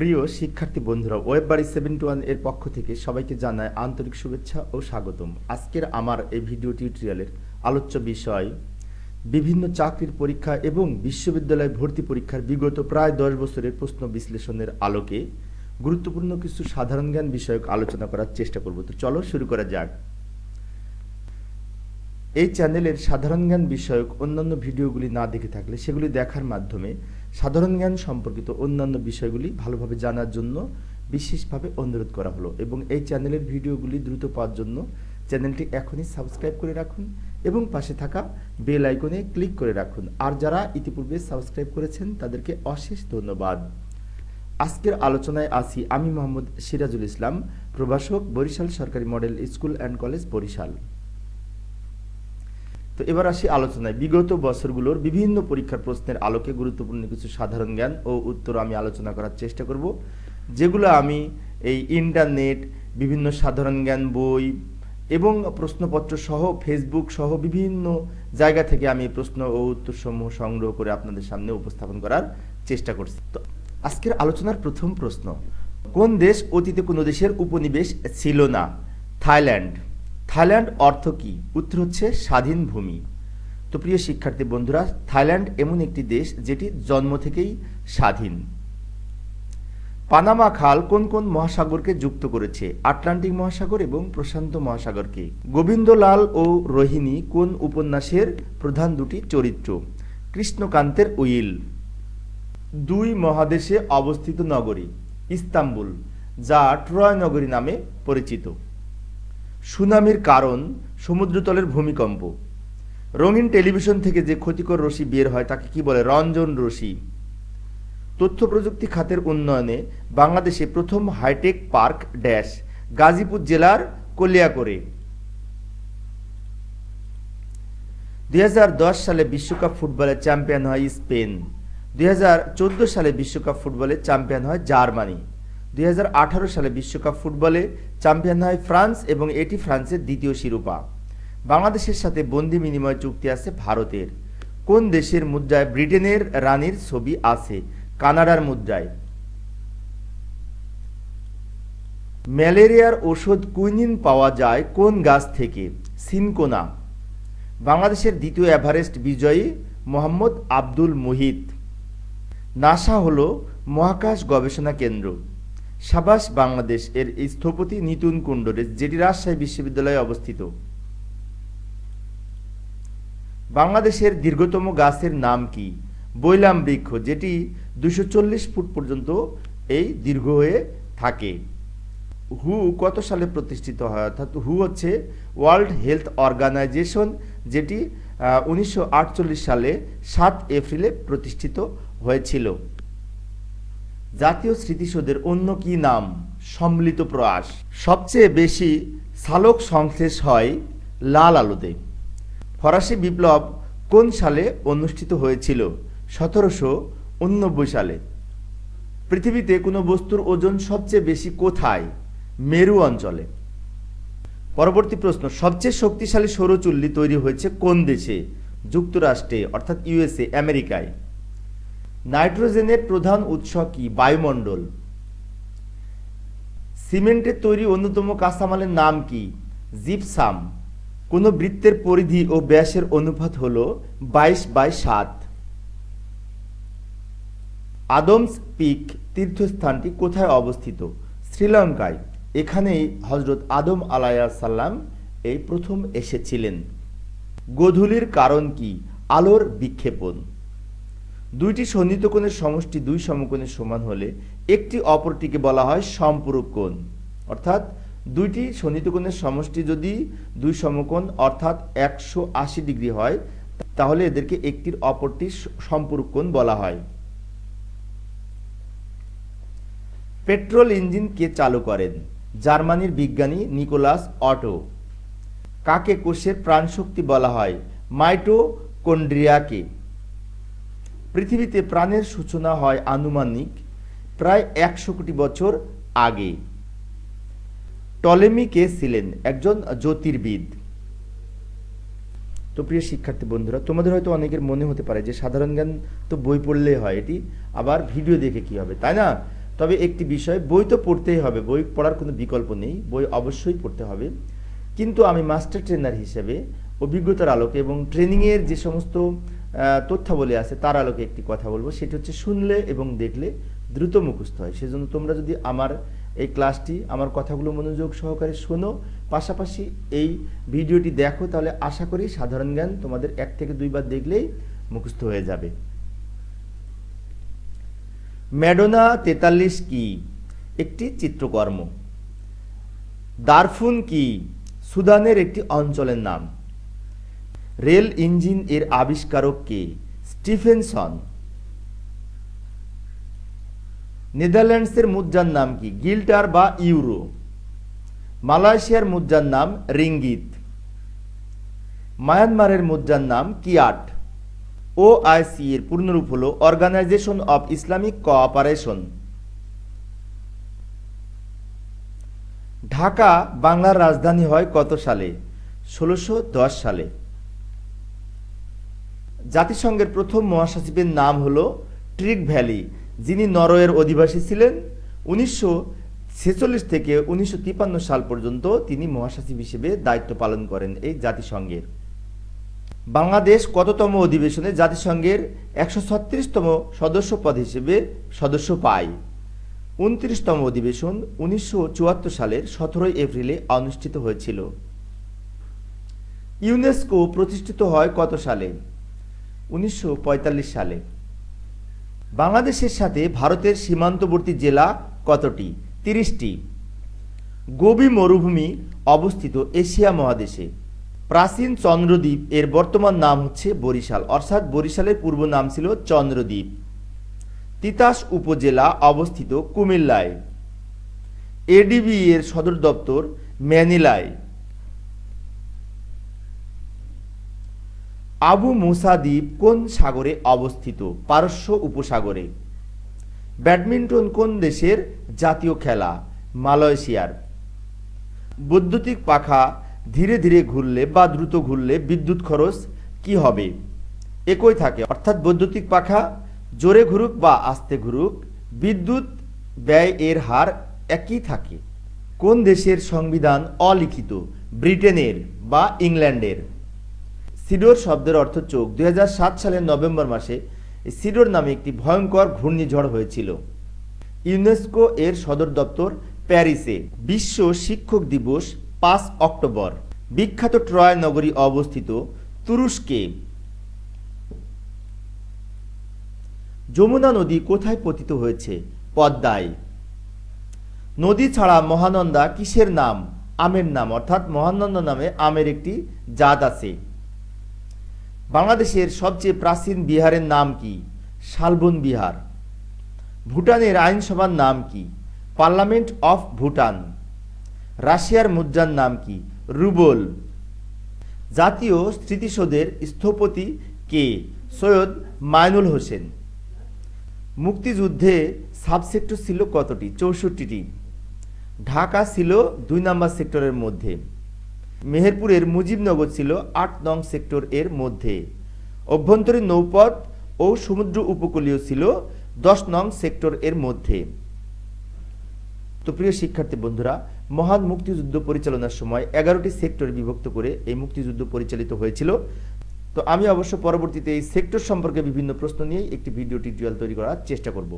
প্রিয় শিক্ষার্থী বন্ধুরা ওয়েব বাড়ি সেভেন্টি ওয়ানের পক্ষ থেকে সবাইকে জানায় আন্তরিক শুভেচ্ছা ও স্বাগতম। আজকের আমার এই ভিডিও টিউটোরিয়ালের আলোচ্য বিষয়, বিভিন্ন চাকরির পরীক্ষা এবং বিশ্ববিদ্যালয় ভর্তি পরীক্ষার বিগত প্রায় দশ বছরের প্রশ্ন বিশ্লেষণের আলোকে গুরুত্বপূর্ণ কিছু সাধারণ জ্ঞান বিষয়ক আলোচনা করার চেষ্টা করব। তো চলো শুরু করা যাক। এই চ্যানেলের সাধারণ জ্ঞান বিষয়ক অন্যান্য ভিডিওগুলি না দেখে থাকলে সেগুলি দেখার মাধ্যমে সাধারণ জ্ঞান সম্পর্কিত অন্যান্য বিষয়গুলি ভালোভাবে জানার জন্য বিশেষভাবে অনুরোধ করা হলো এবং এই চ্যানেলের ভিডিওগুলি দ্রুত পাওয়ার জন্য চ্যানেলটি এখনই সাবস্ক্রাইব করে রাখুন এবং পাশে থাকা বেল আইকনে ক্লিক করে রাখুন। আর যারা ইতিপূর্বে সাবস্ক্রাইব করেছেন, তাদেরকে অশেষ ধন্যবাদ। আজকের আলোচনায় আসি আমি মোহাম্মদ সিরাজুল ইসলাম, প্রভাষক বরিশাল সরকারি model school and college Barishal. তো এবার আসি আলোচনায়। বিগত বছরগুলোর বিভিন্ন পরীক্ষার প্রশ্নের আলোকে গুরুত্বপূর্ণ কিছু সাধারণ জ্ঞান ও উত্তর আমি আলোচনা করার চেষ্টা করব, যেগুলো আমি এই ইন্টারনেট, বিভিন্ন সাধারণ জ্ঞান বই এবং প্রশ্নপত্র সহ ফেসবুক সহ বিভিন্ন জায়গা থেকে আমি প্রশ্ন ও উত্তর সমূহ সংগ্রহ করে আপনাদের সামনে উপস্থাপন করার চেষ্টা করছি। তো আজকের আলোচনার প্রথম প্রশ্ন, কোন দেশ অতীতে কোনো দেশের উপনিবেশ ছিল না? থাইল্যান্ড। থাইল্যান্ড অর্থ কি? উত্তর হচ্ছে স্বাধীন ভূমি। তো প্রিয় শিক্ষার্থী বন্ধুরা, থাইল্যান্ড এমন একটি দেশ যেটি জন্ম থেকেই স্বাধীন। পানামা খাল কোন কোন মহাসাগরকে যুক্ত করেছে? আটলান্টিক মহাসাগর এবং প্রশান্ত মহাসাগরকে। গোবিন্দলাল ও রোহিণী কোন উপন্যাসের প্রধান দুটি চরিত্র? কৃষ্ণকান্তের উইল। দুই মহাদেশে অবস্থিত নগরী, ইস্তাম্বুল, যা ট্রয় নগরী নামে পরিচিত। সুনামির কারণ সমুদ্রতলের ভূমিকম্প। রঙিন টেলিভিশন থেকে যে ক্ষতিকর রশি বের হয়, তাকে কি বলে রঞ্জন রশি তথ্য প্রযুক্তি খাতের উন্নয়নে বাংলাদেশে প্রথম হাইটেক পার্ক ড্যাশ, গাজীপুর জেলার কলিয়াকরে। দুই সালে বিশ্বকাপ ফুটবলে চ্যাম্পিয়ন হয় স্পেন। দুই হাজার চোদ্দ সালে বিশ্বকাপ ফুটবলে চ্যাম্পিয়ন হয় জার্মানি। দুই হাজার আঠারো সালে বিশ্বকাপ ফুটবলে চ্যাম্পিয়ন হয় ফ্রান্স এবং এটি ফ্রান্সের দ্বিতীয় শিরোপা। বাংলাদেশের সাথে বন্দি বিনিময় চুক্তি আছে ভারতের। কোন দেশের মুদ্রায় ব্রিটেনের রানীর ছবি আছে? কানাডার মুদ্রায়। ম্যালেরিয়ার ওষুধ কুইনিন পাওয়া যায় কোন গাছ থেকে? সিনকোনা। বাংলাদেশের দ্বিতীয় এভারেস্ট বিজয়ী মোহাম্মদ আব্দুল মুহিত। নাসা হল মহাকাশ গবেষণা কেন্দ্র। সাবাস বাংলাদেশ এর স্থপতি নিতুন কুণ্ডরে, যেটি রাজশাহী বিশ্ববিদ্যালয়ে অবস্থিত। বাংলাদেশের দীর্ঘতম গাছের নাম কি? বৈলাম বৃক্ষ, যেটি দুশো ফুট পর্যন্ত এই দীর্ঘ হয়ে থাকে। হু কত সালে প্রতিষ্ঠিত হয়? অর্থাৎ হু হচ্ছে ওয়ার্ল্ড হেলথ অর্গানাইজেশন, যেটি উনিশশো আটচল্লিশ সালে সাত এপ্রিলে প্রতিষ্ঠিত হয়েছিল। জাতীয় স্মৃতিসৌধের অন্য কি নাম? সম্মিলিত প্রয়াস। সবচেয়ে বেশি সালোক সংশ্লেষ হয় লাল আলোতে। ফরাসি বিপ্লব কোন সালে অনুষ্ঠিত হয়েছিল? সতেরোশো উননব্বই সালে। পৃথিবীতে কোনো বস্তুর ওজন সবচেয়ে বেশি কোথায়? মেরু অঞ্চলে। পরবর্তী প্রশ্ন, সবচেয়ে শক্তিশালী সৌরচুল্লি তৈরি হয়েছে কোন দেশে? যুক্তরাষ্ট্রে, অর্থাৎ ইউএসএ, আমেরিকায়। নাইট্রোজেনের প্রধান উৎস কি? বায়ুমণ্ডল। সিমেন্টের তৈরি অন্যতম কাঁচামালের নাম কি? জিপসাম। কোন বৃত্তের পরিধি ও ব্যাসের অনুপাত হল বাইশ বাই সাত। আদমস পিক তীর্থস্থানটি কোথায় অবস্থিত? শ্রীলঙ্কায়। এখানেই হজরত আদম আলাইয়া সাল্লাম এই প্রথম এসেছিলেন। গোধূলির কারণ কি? আলোর বিক্ষেপণ। দুইটি সন্নিহিত কোণের সমষ্টি দুই সমকোণের সমান হলে একটি অপরটিকে বলা হয় সম্পূরক কোণ। অর্থাৎ দুইটি সন্নিহিত কোণের সমষ্টি যদি দুই সমকোণ অর্থাৎ একশো আশি ডিগ্রি হয়, তাহলে এদেরকে একটির অপরটির সম্পূরক কোণ বলা হয়। পেট্রোল ইঞ্জিন কে চালু করেন জার্মানির বিজ্ঞানী নিকোলাস অটো। কাকে কোষের প্রাণশক্তি বলা হয়? মাইটোকন্ড্রিয়াকে। পৃথিবীতে প্রাণের সূচনা হয় আনুমানিক প্রায় একশো কোটি বছর আগে। টলেমি কে ছিলেন? একজন জ্যোতির্বিদ। তো প্রিয় শিক্ষার্থী বন্ধুরা, তোমাদের হয়তো অনেকের মনে হতে পারে যে সাধারণ জ্ঞান তো বই পড়লেই হয়, এটি আবার ভিডিও দেখে কি হবে, তাই না? তবে একটি বিষয়, বই তো পড়তেই হবে, বই পড়ার কোনো বিকল্প নেই, বই অবশ্যই পড়তে হবে। কিন্তু আমি মাস্টার ট্রেনার হিসেবে অভিজ্ঞতার আলোকে এবং ট্রেনিংয়ের যে সমস্ত তথ্যাবলী আছে, তার আলোকে একটি কথা বলব। সেটি হচ্ছে শুনলে এবং দেখলে দ্রুত মুখস্থ হয়। সেজন্য তোমরা যদি আমার এই ক্লাসটি, আমার কথাগুলো মনোযোগ সহকারে শোনো, পাশাপাশি এই ভিডিওটি দেখো, তাহলে আশা করি সাধারণ জ্ঞান তোমাদের এক থেকে দুইবার দেখলেই মুখস্থ হয়ে যাবে। ম্যাডোনা তেতাল্লিশ কি? একটি চিত্রকর্ম। দারফুন কি? সুদানের একটি অঞ্চলের নাম। রেল ইঞ্জিন এর আবিষ্কারক কে? স্টিফেনসন। নেদারল্যান্ডসের মুদ্রার নাম কি? গিল্টার বা ইউরো। মালয়েশিয়ার মুদ্রার নাম রিঙ্গিত। মায়ানমারের মুদ্রার নাম কিয়াট। ওআইসি এর পূর্ণরূপ হল organisation of Islamic cooperation Dhaka, বাংলার রাজধানী হয় কত সালে? ষোলোশো সালে। জাতিসংঘের প্রথম মহাসচিবের নাম হল ট্রিক ভ্যালি, যিনি নরওয়ের অধিবাসী ছিলেন। উনিশশো ছেচল্লিশ থেকে উনিশশো সাল পর্যন্ত তিনি মহাসচিব হিসেবে দায়িত্ব পালন করেন এই জাতিসংঘের। বাংলাদেশ কততম অধিবেশনে জাতিসংঘের একশো ছত্রিশতম সদস্য পদ হিসেবে সদস্য পায়। উনত্রিশতম অধিবেশন উনিশশো চুয়াত্তর সালের সতেরোই এপ্রিলে অনুষ্ঠিত হয়েছিল। ইউনেস্কো প্রতিষ্ঠিত হয় কত সালে? উনিশশো পঁয়তাল্লিশ সালে। বাংলাদেশের সাথে ভারতের সীমান্তবর্তী জেলা কতটি? তিরিশটি। গোবি মরুভূমি অবস্থিত এশিয়া মহাদেশে। প্রাচীন চন্দ্রদ্বীপ এর বর্তমান নাম হচ্ছে বরিশাল, অর্থাৎ বরিশালের পূর্ব নাম ছিল চন্দ্রদ্বীপ। তিতাস উপজেলা অবস্থিত কুমিল্লায়। এডিবি এর সদর দপ্তর ম্যানিলায়। আবু মুসা দ্বীপ কোন সাগরে অবস্থিত? পারস্য উপসাগরে। ব্যাডমিন্টন কোন দেশের জাতীয় খেলা? মালয়েশিয়ার। বৈদ্যুতিক পাখা ধীরে ধীরে ঘুরলে বা দ্রুত ঘুরলে বিদ্যুৎ খরচ কি হবে? একই থাকে, অর্থাৎ বৈদ্যুতিক পাখা জোরে ঘুরুক বা আস্তে ঘুরুক, বিদ্যুৎ ব্যয় এর হার একই থাকে। কোন দেশের সংবিধান অলিখিত? ব্রিটেনের বা ইংল্যান্ডের। সিডোর শব্দের অর্থ চোখ। দুই হাজার সাত সালের নভেম্বর মাসে সিডোর নামে একটি ভয়ঙ্কর ঘূর্ণিঝড় হয়েছিল। ইউনেস্কো এর সদর দপ্তর প্যারিসে বিশ্ব শিক্ষক দিবস পাঁচ অক্টোবর। বিখ্যাত ট্রয় নগরী অবস্থিত তুরস্কে। যমুনা নদী কোথায় পতিত হয়েছে? পদ্মায়। নদী ছাড়া মহানন্দা কিসের নাম? আমের নাম। অর্থাৎ মহানন্দা নামে আমের একটি জাত আছে। বাংলাদেশের সবচেয়ে প্রাচীন বিহারের নাম কি? শালবন বিহার। ভুটানের আইনসভার নাম কি? Parliament of Bhutan. রাশিয়ার মুদ্রার নাম কি? রুবল। জাতীয় স্মৃতিসৌধের স্থপতি কে? সৈয়দ মাইনুল হোসেন। মুক্তিযুদ্ধে সাবসেক্টর ছিল কতটি? চৌষট্টিটি। ঢাকা ছিল দুই নম্বর সেক্টরের মধ্যে। মেহেরপুরের মুজিবনগর ছিল আট নং সেক্টর এর মধ্যে। অভ্যন্তরীণ নৌপথ ও সমুদ্র উপকূলীয় ছিল দশ নং সেক্টর এর মধ্যে। তো প্রিয় শিক্ষার্থী বন্ধুরা, মহান মুক্তিযুদ্ধ পরিচালনার সময় এগারোটি সেক্টরে বিভক্ত করে এই মুক্তিযুদ্ধ পরিচালিত হয়েছিল। তো আমি অবশ্য পরবর্তীতে এই সেক্টর সম্পর্কে বিভিন্ন প্রশ্ন নিয়ে একটি ভিডিও টিউটোরিয়াল তৈরি করার চেষ্টা করব।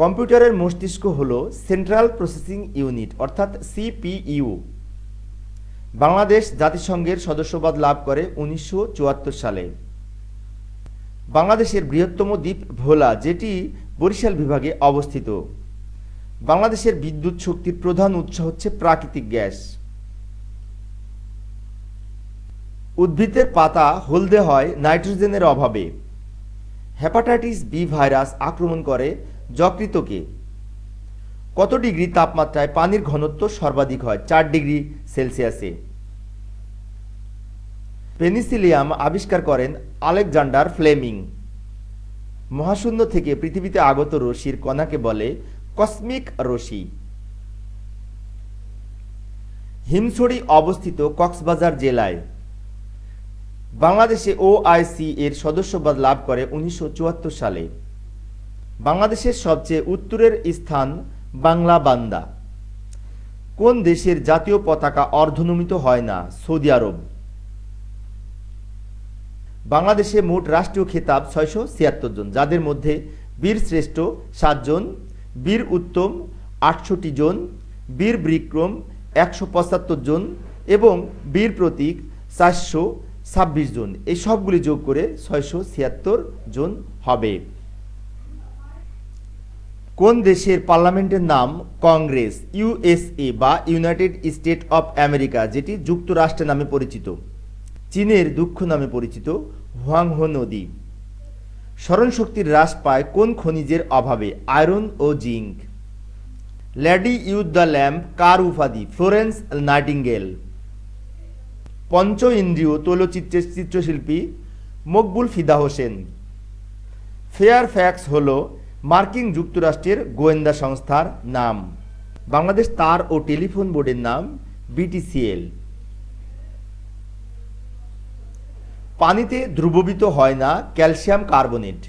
কম্পিউটারের মস্তিষ্ক হল সেন্ট্রাল প্রসেসিং ইউনিট, অর্থাৎ সিপিইউ। বাংলাদেশ জাতিসংঘের সদস্যপদ লাভ করে উনিশশো চুয়াত্তর সালে। বাংলাদেশের বৃহত্তম দ্বীপ ভোলা, যেটি বরিশাল বিভাগে অবস্থিত। বাংলাদেশের বিদ্যুৎ শক্তির প্রধান উৎস হচ্ছে প্রাকৃতিক গ্যাস। উদ্ভিদের পাতা হলদে হয় নাইট্রোজেনের অভাবে। হেপাটাইটিস বি ভাইরাস আক্রমণ করে যকৃতকে কত ডিগ্রি তাপমাত্রায় পানির ঘনত্ব সর্বাধিক হয়? চার ডিগ্রি সেলসিয়াসে। পেনিসিলিয়াম আবিষ্কার করেন আলেকজান্ডার ফ্লেমিং। মহাশূন্য থেকে পৃথিবীতে আগত রশ্মির কণাকে বলে কসমিক রশ্মি। হিমছড়ি অবস্থিত কক্সবাজার জেলায়। বাংলাদেশে ওআইসি এর সদস্যপদ লাভ করে উনিশশো চুয়াত্তর সালে। বাংলাদেশের সবচেয়ে উত্তরের স্থান বাংলা বান্দা। কোন দেশের জাতীয় পতাকা অর্ধনমিত হয় না সৌদি আরব? বাংলাদেশে মোট রাষ্ট্রীয় খেতাব ছয়শো ছিয়াত্তর জন, যাদের মধ্যে বীর শ্রেষ্ঠ সাতজন বীর উত্তম আটষট্টি জন, বীর বিক্রম একশো পঁচাত্তর জন এবং বীর প্রতীক চারশো ছাব্বিশ জন। এই সবগুলি যোগ করে ছয়শো ছিয়াত্তর জন হবে। কোন দেশের পার্লামেন্টের নাম কংগ্রেস ইউএসএ বা ইউনাইটেড স্টেট অফ আমেরিকা, যেটি যুক্তরাষ্ট্র নামে পরিচিত? চীনের দুঃখ নামে পরিচিত হুয়াংহো নদী। স্মরণশক্তির হ্রাস পায় কোন খনিজের অভাবে? Iron O zinc. Lady with the Lamp, কার উপাধি? Florence Nightingale. পঞ্চ ইন্দ্রিয় তৈলচিত্রের চিত্রশিল্পী মকবুল ফিদা হোসেন। ফেয়ার ফ্যাক্স হল মার্কিন যুক্তরাষ্ট্রের গোয়েন্দা সংস্থার নাম। বাংলাদেশ তার ও টেলিফোন বোর্ডের নাম, বিটিসিএল। পানিতে ধ্রুববিত হয় না ক্যালসিয়াম কার্বনেট।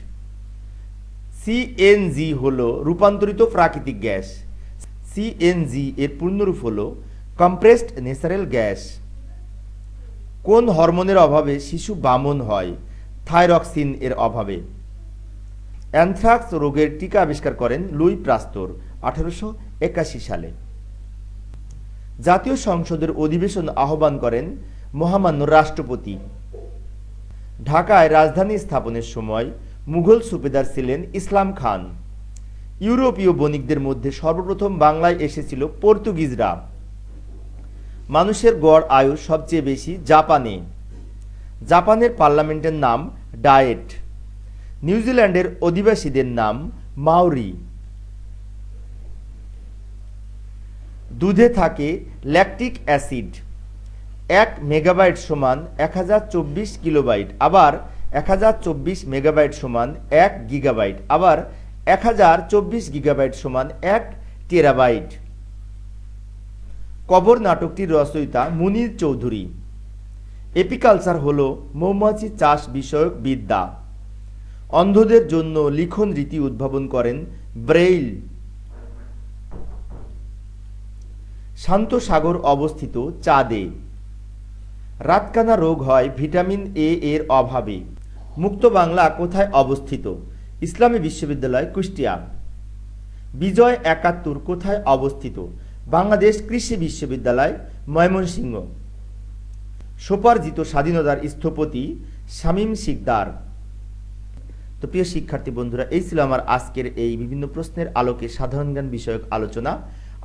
সিএনজি হল রূপান্তরিত প্রাকৃতিক গ্যাস। সিএনজি এর পূর্ণরূপ হল কম্প্রেসড ন্যাচারাল গ্যাস কোন হরমোনের অভাবে শিশু বামন হয়, থাইরক্সিন এর অভাবে। অ্যানথ্রাক্স রোগের টিকা আবিষ্কার করেন লুই প্রাস্তর, আঠারোশো একাশি সালে। জাতীয় সংসদের অধিবেশন আহ্বান করেন মহামান্য রাষ্ট্রপতি। ঢাকায় রাজধানী স্থাপনের সময় মুঘল সুবেদার ছিলেন ইসলাম খান। ইউরোপীয় বণিকদের মধ্যে সর্বপ্রথম বাংলায় এসেছিল পর্তুগিজরা। মানুষের গড় আয়ু সবচেয়ে বেশি জাপানে। জাপানের পার্লামেন্টের নাম ডায়েট। নিউজিল্যান্ডের অধিবাসীদের নাম মাউরি। দুধে থাকে ল্যাকটিক অ্যাসিড এক মেগাবাইট সমান এক হাজার চব্বিশ কিলোবাইট, আবার এক হাজার চব্বিশ মেগাবাইট সমান এক গিগাবাইট আবার এক হাজার চব্বিশ গিগাবাইট সমান এক টেরাবাইট কবর নাটকটির রচয়িতা মুনির চৌধুরী। এপিকালচার হল মৌমাছি চাষ বিষয়ক বিদ্যা। অন্ধদের জন্য লিখন রীতি উদ্ভাবন করেন ব্রেইল। শান্ত সাগর অবস্থিত চাঁদে। রাতকানা রোগ হয় ভিটামিন এ এর অভাবে। মুক্ত বাংলা কোথায় অবস্থিত? ইসলামী বিশ্ববিদ্যালয় কুষ্টিয়া। বিজয় একাত্তর কোথায় অবস্থিত? বাংলাদেশ কৃষি বিশ্ববিদ্যালয়, ময়মনসিংহ। সোপার্জিত স্বাধীনতার স্থপতি শামীম শিকদার। তো প্রিয় শিক্ষার্থী বন্ধুরা, এই ছিল আমার আজকের এই বিভিন্ন প্রশ্নের আলোকে সাধারণ জ্ঞান বিষয়ক আলোচনা।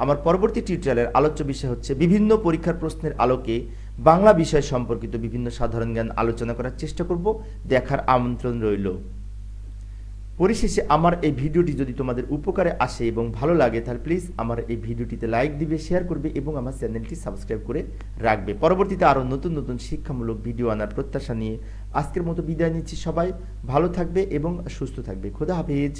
আমার পরবর্তী টিউটোরিয়ালের আলোচ্য বিষয় হচ্ছে বিভিন্ন পরীক্ষার প্রশ্নের আলোকে বাংলা বিষয় সম্পর্কিত বিভিন্ন সাধারণ জ্ঞান আলোচনা করার চেষ্টা করব, দেখার আমন্ত্রণ রইল। পরিশেষে আমার এই ভিডিওটি যদি তোমাদের উপকারে আসে এবং ভালো লাগে, তাহলে প্লিজ আমার এই ভিডিওটিতে লাইক দিবে শেয়ার করবে এবং আমার চ্যানেলটি সাবস্ক্রাইব করে রাখবে। পরবর্তীতে আরও নতুন নতুন শিক্ষামূলক ভিডিও আনার প্রত্যাশা নিয়ে আজকের মতো বিদায় নিচ্ছি সবাই। ভালো থাকবে এবং সুস্থ থাকবে। খোদা হাফিজ।